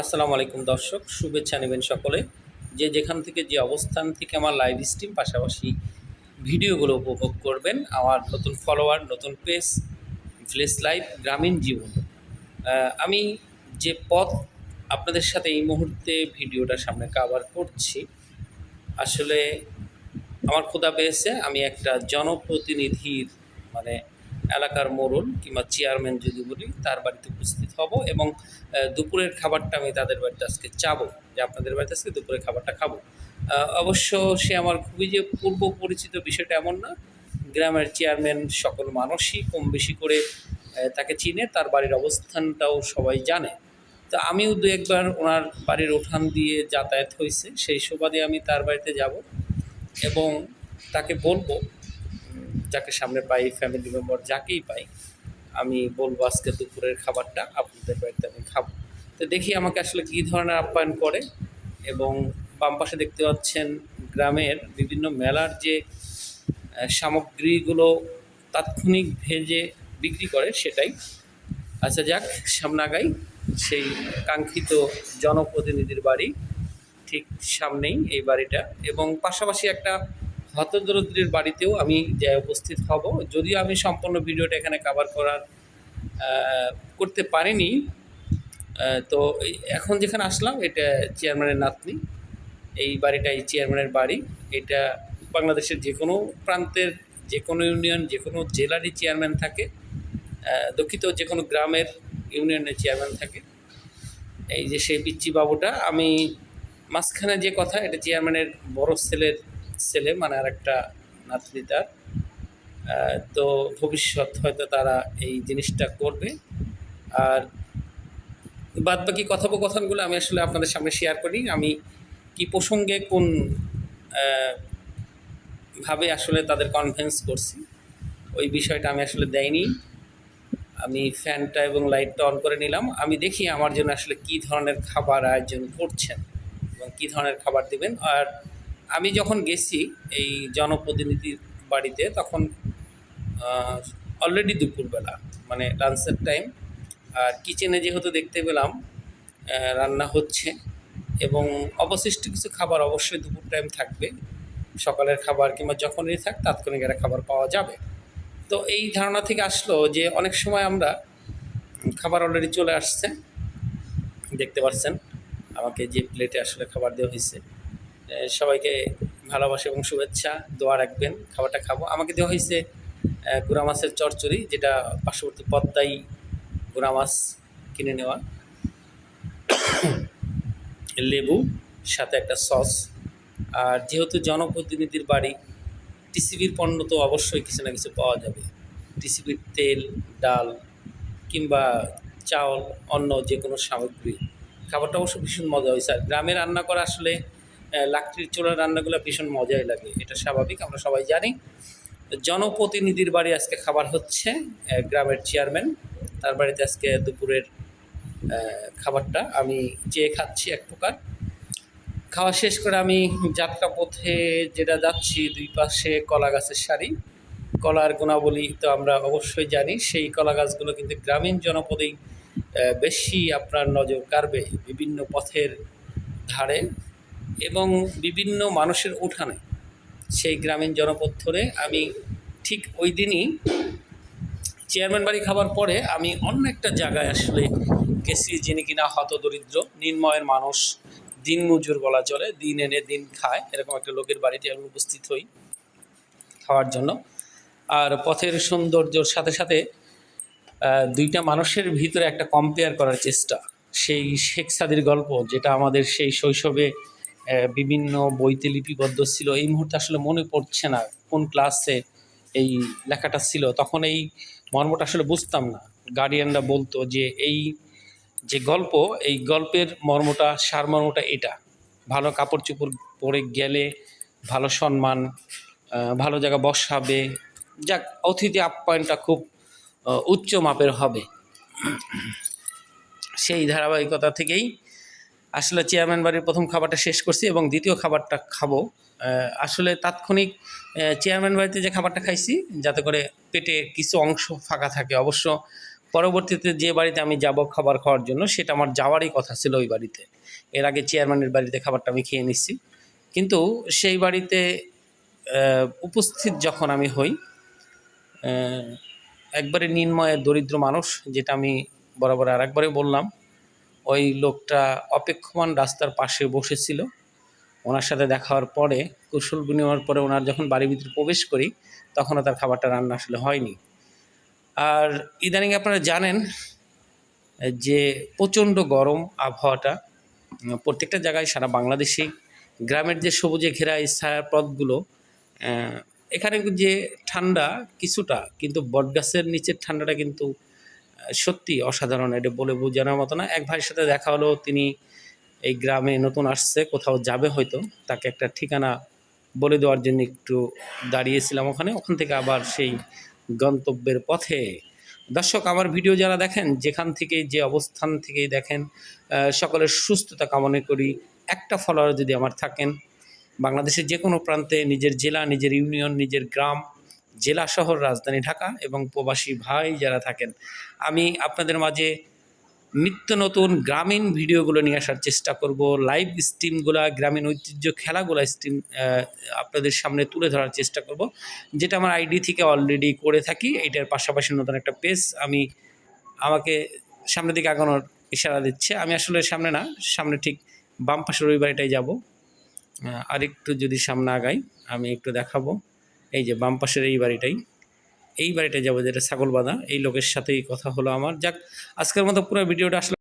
আসসালামু আলাইকুম দর্শক, শুভেচ্ছা নেবেন সকলে। যে যেখান থেকে যে অবস্থান থেকে আমার লাইভ স্ট্রিম পাশাপাশি ভিডিওগুলো উপভোগ করবেন, আমার নতুন ফলোয়ার নতুন পেজ ভিলেজ লাইভ গ্রামীণ জীবন আমি যে পথ আপনাদের সাথে এই মুহূর্তে ভিডিওটা সামনে কাভার করছি, আসলে আমার ক্ষুদা পেয়েছে। আমি একটা জনপ্রতিনিধির মানে এলাকার মোড়ল কিংবা চেয়ারম্যান যদি বলি, তার বাড়িতে উপস্থিত হব এবং দুপুরের খাবারটা আমি তাদের বাড়িতে আজকে চাবো। যে আপনাদের বাড়িতে আজকে দুপুরের খাবারটা খাব। অবশ্য সে আমার খুবই যে পূর্ব পরিচিত বিষয়টা এমন না। গ্রামের চেয়ারম্যান সকল মানুষই কম বেশি করে তাকে চিনে, তার বাড়ির অবস্থানটাও সবাই জানে। তো আমিও দু একবার ওনার বাড়ির উঠান দিয়ে যাতায়াত হয়েছে। সেই সুবাদে আমি তার বাড়িতে যাব এবং তাকে বলব যাকে সামনে পাই ফ্যামিলি মেম্বার যাকেই পাই, আমি বলব আজকে দুপুরের খাবারটা, আপনাদের বাড়িতে আমি খাব। তো দেখি আমাকে আসলে কী ধরনের আপ্যায়ন করে এবং বাম পাশে দেখতে পাচ্ছেন গ্রামের বিভিন্ন মেলার যে সামগ্রীগুলো তাৎক্ষণিক ভেজে বিক্রি করে সেটাই। আচ্ছা যাক, সামনে আগাই। সেই কাঙ্ক্ষিত জনপ্রতিনিধির বাড়ি ঠিক সামনেই এই বাড়িটা এবং পাশাপাশি একটা হতদরিদ্রের বাড়িতেও আমি যাই উপস্থিত হব। যদিও আমি সম্পূর্ণ ভিডিওটা এখানে কভার করার করতে পারিনি। তো এখন যেখানে আসলাম, এটা চেয়ারম্যানের নাতনি। এই বাড়িটা এই চেয়ারম্যানের বাড়ি। এটা বাংলাদেশের যে কোনো প্রান্তের যে কোনো ইউনিয়ন যে কোনো জেলারই চেয়ারম্যান থাকে। দুঃখিত যে কোনো গ্রামের ইউনিয়নের চেয়ারম্যান থাকে। এই যে সেই পিচ্চি বাবুটা আমি মাঝখানে যে কথা, এটা চেয়ারম্যানের বড় ছেলের ছেলে মানে আর একটা নাতনি তার। তো ভবিষ্যৎ হয়তো তারা এই জিনিসটা করবে। আর বাদ বাকি কথোপকথনগুলো আমি আসলে আপনাদের সামনে শেয়ার করি। আমি কি প্রসঙ্গে কোন ভাবে আসলে তাদের কনভেন্স করছি, ওই বিষয়টা আমি আসলে দেয়নি আমি ফ্যানটা এবং লাইটটা অন করে নিলাম। আমি দেখি আমার জন্য আসলে কি ধরনের খাবার আয়োজন করছেন এবং কী ধরনের খাবার দেবেন। আর আমি যখন গেছি এই জনপ্রতিনিধির বাড়িতে, তখন অলরেডি দুপুরবেলা মানে লাঞ্চের টাইম আর কিচেনে যেহেতু দেখতে পেলাম রান্না হচ্ছে এবং অবশিষ্ট কিছু খাবার অবশ্যই দুপুর টাইম থাকবে। সকালের খাবার কিংবা যখনই থাক, তাৎক্ষণিক একটা খাবার পাওয়া যাবে। তো এই ধারণা থেকে আসলো যে অনেক সময় আমরা খাবার অলরেডি চলে আসছে। দেখতে পাচ্ছেন আমাকে যে প্লেটে আসলে খাবার দেওয়া হয়েছে। সবাইকে ভালোবাসা এবং শুভেচ্ছা, দোয়া রাখবেন, খাবারটা খাব। আমাকে দেওয়া হয়েছে গুড়া মাছের চচ্চড়ি যেটা পার্শ্ববর্তী পদ্মাই গুড়া মাছ কিনে নেওয়া। লেবু, সাথে একটা সস। আর যেহেতু জনপ্রতিনিধির বাড়ি, টিসিবির পণ্য তো অবশ্যই কিছু না কিছু পাওয়া যাবে। টিসিবির তেল, ডাল কিংবা চাউল, অন্য যে কোনো সামগ্রী। খাবারটা অবশ্য ভীষণ মজা হয়েছে আর গ্রামে রান্না করা আসলে লাকড়ির চোলার রান্নাগুলো ভীষণ মজাই লাগে, এটা স্বাভাবিক, আমরা সবাই জানি। জনপ্রতিনিধির বাড়ি আজকে খাবার হচ্ছে গ্রামের চেয়ারম্যান, তার বাড়িতে আজকে দুপুরের খাবারটা আমি চেয়ে খাচ্ছি এক প্রকার। খাওয়া শেষ করে আমি যাত্রা পথে যেটা যাচ্ছি, দুই পাশে কলা গাছের সারি। কলার গুণাবলী তো আমরা অবশ্যই জানি, সেই কলা গাছগুলো কিন্তু গ্রামীণ জনপদেই বেশি আপনার নজর কাড়বে বিভিন্ন পথের ধারে। এবং বিভিন্ন মানুষের উঠানে সেই গ্রামীণ জনপদ ধরে আমি ঠিক ওই দিনই চেয়ারম্যান বাড়ি খাবার পরে আমি অন্য একটা জায়গায় আসলে গেছি যিনি কিনা হতদরিদ্র নির্ময়ের মানুষ, দিন মজুর বলা চলে, দিন এনে দিন খায়, এরকম একটা লোকের বাড়িতে আমি উপস্থিত হই খাওয়ার জন্য। আর পথের সৌন্দর্যর সাথে সাথে দুইটা মানুষের ভিতরে একটা কম্পেয়ার করার চেষ্টা। সেই শেখ সাদির গল্প, যেটা আমাদের সেই শৈশবে বিভিন্ন বইতে লিপিবদ্ধ ছিল। এই মুহূর্তে আসলে মনে পড়ছে না কোন ক্লাসে এই লেখাটা ছিল। তখন এই মর্মটা আসলে বুঝতাম না। গার্ডিয়ানরা বলতো যে, এই যে গল্প, এই গল্পের মর্মটা সারমর্মটা এটা। ভালো কাপড় চোপড় পরে গেলে ভালো সম্মান ভালো জায়গা বসাবে। যাক, অতিথি আপ্যায়নটা খুব উচ্চ মাপের হবে। সেই ধারাবাহিকতা থেকেই আসলে চেয়ারম্যান বাড়ির প্রথম খাবারটা শেষ করছি এবং দ্বিতীয় খাবারটা খাব। আসলে তাৎক্ষণিক চেয়ারম্যান বাড়িতে যে খাবারটা খাইছি, যাতে করে পেটে কিছু অংশ ফাঁকা থাকে। অবশ্য পরবর্তীতে যে বাড়িতে আমি যাব খাবার খাওয়ার জন্য, সেটা আমার যাওয়ারই কথা ছিল ওই বাড়িতে। এর আগে চেয়ারম্যানের বাড়িতে খাবারটা আমি খেয়ে নিচ্ছি কিন্তু সেই বাড়িতে উপস্থিত যখন আমি হই একবারে নির্ময় দরিদ্র মানুষ, যেটা আমি বরাবর আর একবারে বললাম ওই লোকটা অপেক্ষমান রাস্তার পাশে বসেছিল। ওনার সাথে দেখা হওয়ার পরে, কুশল বিনিময়ের পরে ওনার যখন বাড়ির ভিতরে প্রবেশ করি, তখনও তার খাবারটা রান্না আসলে হয়নি। আর ইদানিং আপনারা জানেন যে প্রচণ্ড গরম আবহাওয়াটা, প্রত্যেকটা জায়গায় সারা বাংলাদেশে গ্রামের যে সবুজে ঘেরা এই ছায়াপথগুলো এখানে যে ঠান্ডা কিছুটা, কিন্তু বটগাছের নিচের ঠান্ডাটা কিন্তু সত্যি অসাধারণ, এটা বলে বোঝানোর মতো না। এক ভাইয়ের সাথে দেখা হলো, তিনি এই গ্রামে নতুন আসছে, কোথাও যাবে হয়তো, তাকে একটা ঠিকানা বলে দেওয়ার জন্য একটু দাঁড়িয়েছিলাম ওখানে। ওখান থেকে আবার সেই গন্তব্যের পথে। দর্শক, আমার ভিডিও যারা দেখেন, যেখান থেকে যে অবস্থান থেকেই দেখেন সকলের সুস্থতা কামনা করি। একটা ফলোয়ার যদি আমার থাকেন, বাংলাদেশের যে কোনো প্রান্তে, নিজের জেলা, নিজের ইউনিয়ন, নিজের গ্রাম জেলা শহর রাজধানী ঢাকা এবং প্রবাসী ভাই যারা থাকেন, আমি আপনাদের মাঝে নিত্য নতুন গ্রামীণ ভিডিওগুলো নিয়ে আসার চেষ্টা করব। লাইভ স্ট্রিমগুলো গ্রামীণ ঐতিহ্য খেলাগুলো স্ট্রিম আপনাদের সামনে তুলে ধরার চেষ্টা করব। যেটা আমার আইডি থেকে অলরেডি করে থাকি, এটার পাশাপাশি নতুন একটা পেজ আমি আমাকে সামনের দিকে আগানোর ইশারা দিচ্ছে। আমি আসলে সামনে না, সামনে ঠিক বাম পাশের ওই বাড়িটাই যাব। আর একটু যদি সামনে আগাই, আমি একটু দেখাবো। এই যে বাম পাশের এই বাড়িটাই, এই বাড়িটায় যাব, যেটা ছাগল বাঁধা এই লোকের সাথেই কথা হলো আমার। যাক, আজকের মতো পুরো ভিডিওটা আসলে।